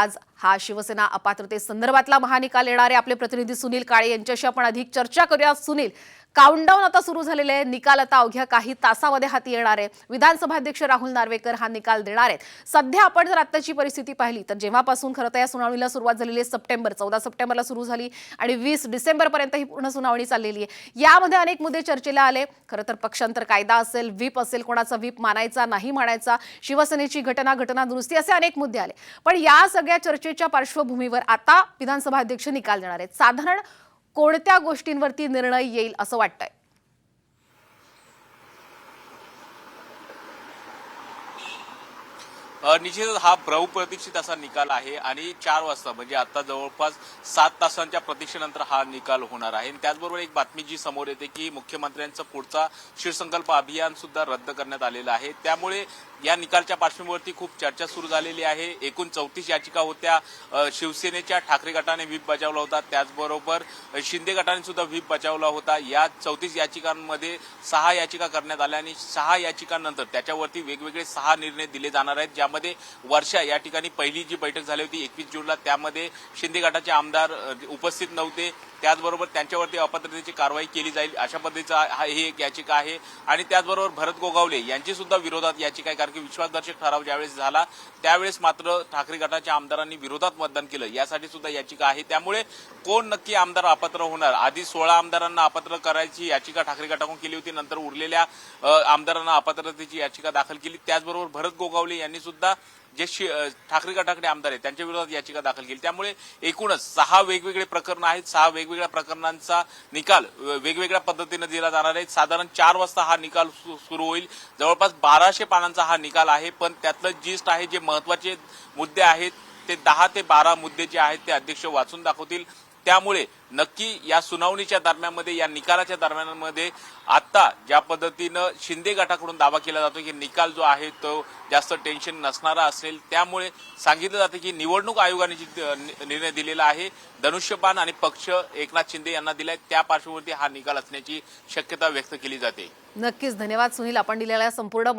आज हा शिवसेना अपात्रतेसंदर्भातला महानिकाल येणारे आपले प्रतिनिधी सुनील काळे यांच्याशी आपण अधिक चर्चा करूया. सुनील काउंटडाऊन आता सुरू झालेले आहे. निकाल आता अवघ्या काही तासामध्ये हाती येणार आहे. विधानसभा अध्यक्ष राहुल नार्वेकर हा निकाल देणार आहेत. सध्या आपण जर आत्ताची परिस्थिती पाहिली तर जेव्हापासून खरं तर या सुनावणीला सुरुवात झालेली आहे सप्टेंबर चौदा सप्टेंबरला सुरू झाली आणि वीस डिसेंबरपर्यंत ही पूर्ण सुनावणी चाललेली आहे. यामध्ये अनेक मुद्दे चर्चेला आले. खरं तर पक्षांतर कायदा असेल व्हीप असेल कोणाचा व्हीप मानायचा नाही मानायचा शिवसेनेची घटना घटना दुरुस्ती असे अनेक मुद्दे आले. पण या सगळ्या चर्चेच्या पार्श्वभूमीवर आता विधानसभा अध्यक्ष निकाल देणार आहेत. साधारण कोणत्या गोष्टींवरती निर्णय येईल असं वाटतंय? निश्चितच हा बहुप्रतीक्षित असा निकाल आहे आणि चार वाजता म्हणजे आता जवळपास सात तासांच्या प्रतीक्षेनंतर हा निकाल होणार आहे. आणि त्याचबरोबर एक बातमी जी समोर येते की मुख्यमंत्र्यांचा पुढचा शिवसंकल्प अभियान सुद्धा रद्द करण्यात आलेलं आहे. त्यामुळे या निकालच्या पार्श्वभूमीवरती खूप चर्चा सुरू झालेली आहे. एकूण चौतीस याचिका होत्या. शिवसेनेच्या ठाकरे गटाने व्हीप बजावला होता. त्याचबरोबर शिंदे गटाने सुद्धा व्हीप बजावला होता. या चौतीस याचिकांमध्ये सहा याचिका करण्यात आल्या आणि सहा याचिकांनंतर त्याच्यावरती वेगवेगळे सहा निर्णय दिले जाणार आहेत ज्या त्यामध्ये वर्षा या ठिकाणी पहिली जी बैठक झाली होती एकवीस जूनला त्यामध्ये शिंदे गटाचे आमदार उपस्थित नव्हते. त्याचबरोबर त्यांच्यावरती अपात्रतेची कारवाई केली जाईल अशा पद्धतीचा हा ही एक याचिका आहे. आणि त्याचबरोबर भरत गोगावले यांची सुद्धा विरोधात याचिका आहे कारण की विश्वासदर्शक ठराव ज्यावेळेस झाला त्यावेळेस मात्र ठाकरे गटाच्या आमदारांनी विरोधात मतदान केलं. यासाठी सुद्धा याचिका आहे. त्यामुळे कोण नक्की आमदार अपात्र होणार? आधी सोळा आमदारांना अपात्र करायची याचिका ठाकरे गटाकडून केली होती. नंतर उरलेल्या आमदारांना अपात्रतेची याचिका दाखल केली. त्याचबरोबर भरत गोगावले यांनी सुद्धा जे शि- ठाकरे गटाकडे आमदार आहेत त्यांच्या विरोधात याचिका दाखल केली. त्यामुळे एकूणच सहा वेगवेगळे प्रकरण आहेत. सहा वेगवेगळ्या प्रकरणांचा निकाल वेगवेगळ्या पद्धतीने दिला जाणार आहे. साधारण चार वाजता हा निकाल सु- सुरू होईल. जवळपास बाराशे पानांचा हा निकाल आहे पण त्यातलं जिस्ट आहे जे महत्त्वाचे मुद्दे आहेत ते दहा ते बारा मुद्दे जे आहेत ते अध्यक्ष वाचून दाखवतील. त्यामुळे नक्की या सुनावणीच्या दरम्यानमध्ये या निकालाच्या दरम्यानमध्ये आता ज्या पद्धतीनं शिंदे गटाकडून दावा केला जातो की निकाल जो आहे तो जास्त टेन्शन नसणारा असेल त्यामुळे सांगितलं जातं की निवडणूक आयोगाने जी निर्णय दिलेला आहे धनुष्यबाण आणि पक्ष एकनाथ शिंदे यांना दिलाय त्या पार्श्वभूमीवरती हा निकाल असण्याची शक्यता व्यक्त केली जाते. नक्कीच. धन्यवाद सुनील. आपण दिलेल्या संपूर्ण